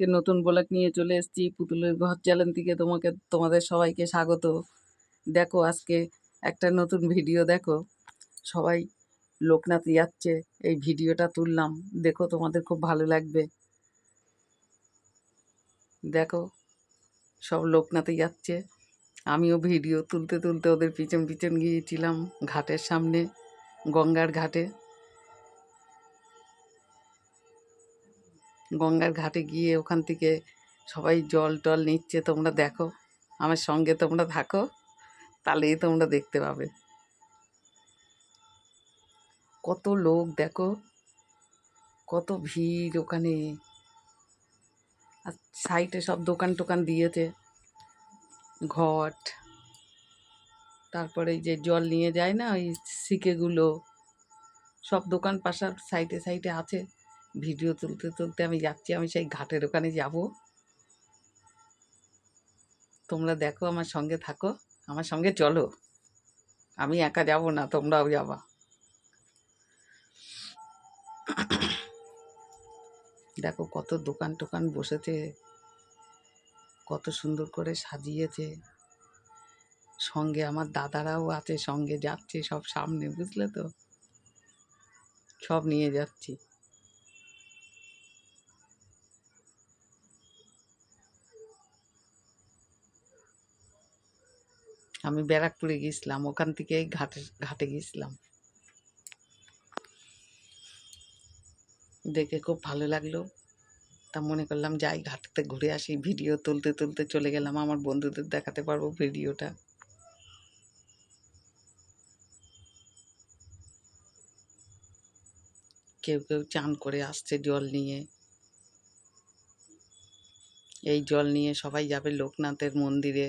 আজকে নতুন ব্লগ নিয়ে চলে এসেছি। পুতুলের ঘর চ্যানেল থেকে তোমাকে, তোমাদের সবাইকে স্বাগত। দেখো আজকে একটা নতুন ভিডিও দেখো। সবাই লোকনাথ যাচ্ছে, এই ভিডিওটা তুললাম। দেখো তোমাদের খুব ভালো লাগবে। দেখো, সব লোকনাথে যাচ্ছে। আমিও ভিডিও তুলতে তুলতে ওদের পিছন পিছন গিয়েছিলাম ঘাটের সামনে, গঙ্গার ঘাটে। গঙ্গার ঘাটে গিয়ে ওখান থেকে সবাই জল টল নিচ্ছে, তোমরা দেখো, আমার সঙ্গে তোমরা থাকো, তাহলেই তোমরা দেখতে পাবে। কত লোক দেখো, কত ভিড় ওখানে। আর সাইডে সব দোকান টোকান দিয়েছে, ঘট, তারপরে যে জল নিয়ে যায় না, ওই সিকেগুলো, সব দোকান পাশার সাইডে সাইডে আছে। ভিডিও তুলতে তুলতে আমি যাচ্ছি, আমি সেই ঘাটের ওখানে যাব। তোমরা দেখো, আমার সঙ্গে থাকো, আমার সঙ্গে চলো। আমি একা যাব না, তোমরাও যাবা। দেখো কত দোকান টোকান বসেছে, কত সুন্দর করে সাজিয়েছে। সঙ্গে আমার দাদারাও আছে, সঙ্গে যাচ্ছে সব সামনে, বুঝলে তো? সব নিয়ে যাচ্ছি। আমি ব্যারাকপুরে গিয়েছিলাম, ওখান থেকে ঘাটে ঘাটে গিয়েছিলাম। দেখে খুব ভালো লাগল। তা মনে করলাম যাই ঘাটতে ঘুরে আসি, ভিডিও তুলতে তুলতে চলে গেলাম। আমার বন্ধুদের দেখাতে পারব ভিডিওটা। কেউ কেউ চান করে আসছে জল নিয়ে। এই জল নিয়ে সবাই যাবে লোকনাথের মন্দিরে।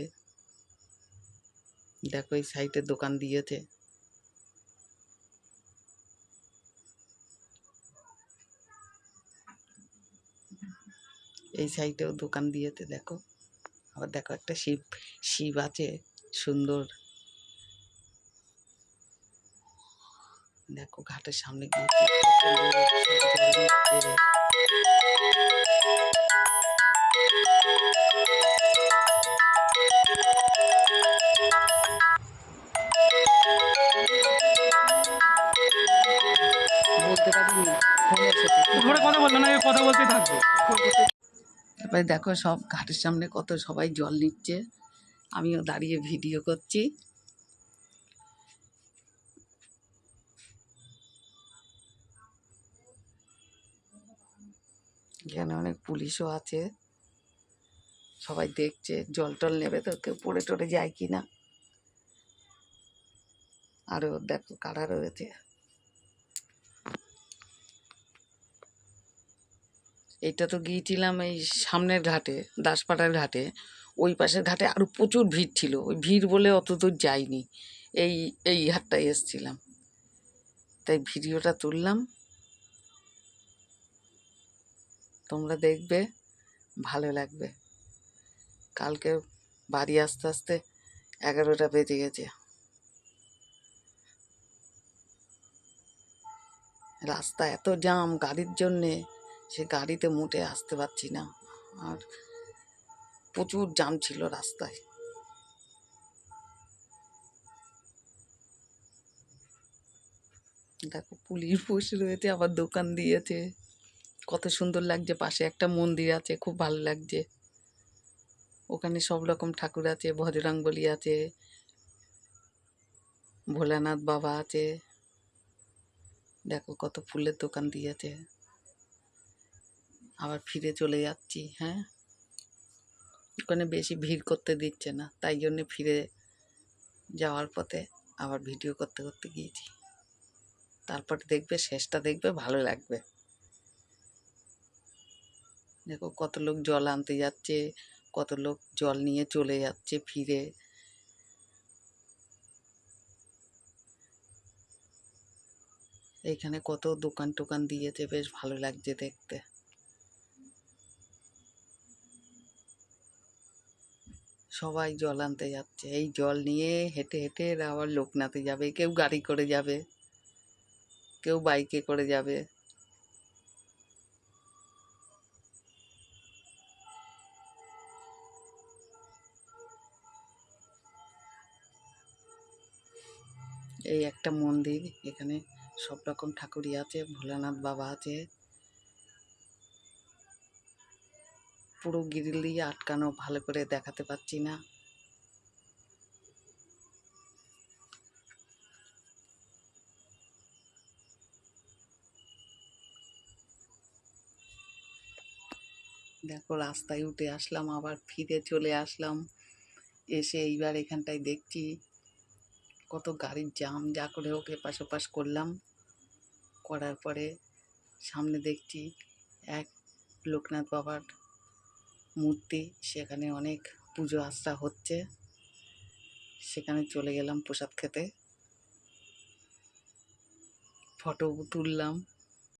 দেখো এই সাইডে দোকান দিয়েছে। এই সাইডেও দোকান দিয়েছে, দেখো। আবার দেখো একটা শিব শিব আছে, সুন্দর। দেখো ঘাটের সামনে গিয়ে তারপরে দেখো সব ঘাটের সামনে কত সবাই জল নিচ্ছে। আমিও দাঁড়িয়ে ভিডিও করছি। এখানে অনেক পুলিশও আছে। সবাই দেখছে, জল টল নেবে তো, কেউ পড়ে টড়ে যায় কি না আরও দেখো কারা রয়েছে। এইটা তো গিয়েছিলাম এই সামনের ঘাটে, দাসপাড়ার ঘাটে। ওই পাশের ঘাটে আরও প্রচুর ভিড় ছিল। ওই ভিড় বলে অত দূর যাইনি। এই এই ঘাটটায় এসছিলাম। তাই ভিডিওটা তুললাম। তোমরা দেখবে, ভালো লাগবে। কালকে বাড়ি আসতে আসতে এগারোটা বেজে গেছে। রাস্তা এত জাম গাড়ির জন্যে। সে গাড়িতে মুটে আসতে পারছি না। আর প্রচুর জাম ছিল রাস্তায়। দেখো পুলিশ বসে রয়েছে, আবার দোকান দিয়েছে। কত সুন্দর লাগছে, পাশে একটা মন্দির আছে, খুব ভালো লাগছে। ওখানে সব রকম ঠাকুর আছে বজরাঙ্গলি আছে, ভোলানাথ বাবা আছে। দেখো কত ফুলের দোকান দিয়েছে। আবার ফিরে চলে যাচ্ছি হ্যাঁ? ওখানে বেশি ভিড় করতে দিচ্ছে না, তাই জন্যে ফিরে যাওয়ার পথে আবার ভিডিও করতে করতে গিয়েছি। তারপরে দেখবে, শেষটা দেখবে, ভালো লাগবে। দেখো কত লোক জল আনতে যাচ্ছে, কত লোক জল নিয়ে চলে যাচ্ছে ফিরে। এইখানে কত দোকান টোকান দিয়েছে, বেশ ভালো লাগছে দেখতে। সবাই জল আনতে যাচ্ছে। এই জল নিয়ে হেঁটে হেঁটে আবার লোকনাথে যাবে, কেউ গাড়ি করে যাবে, কেউ বাইকে করে যাবে। এই একটা মন্দির, এখানে সব রকম ঠাকুরই আছে, ভোলানাথ বাবা আছে। পুরো গ্রিল দিয়ে আটকানো, ভালো করে দেখাতে পাচ্ছি না। দেখো, রাস্তায় উঠে আসলাম, আবার ফিরে চলে আসলাম। এসে এইবার এখানটায় দেখছি কত গাড়ির জাম যা করে হোক এপাশ ওপাশ করলাম। করার পরে সামনে দেখছি এক লোকনাথ বাবার মূর্তি সেখানে অনেক পুজো আস্থা হচ্ছে। সেখানে চলে গেলাম প্রসাদ খেতে। ফটো তুললাম।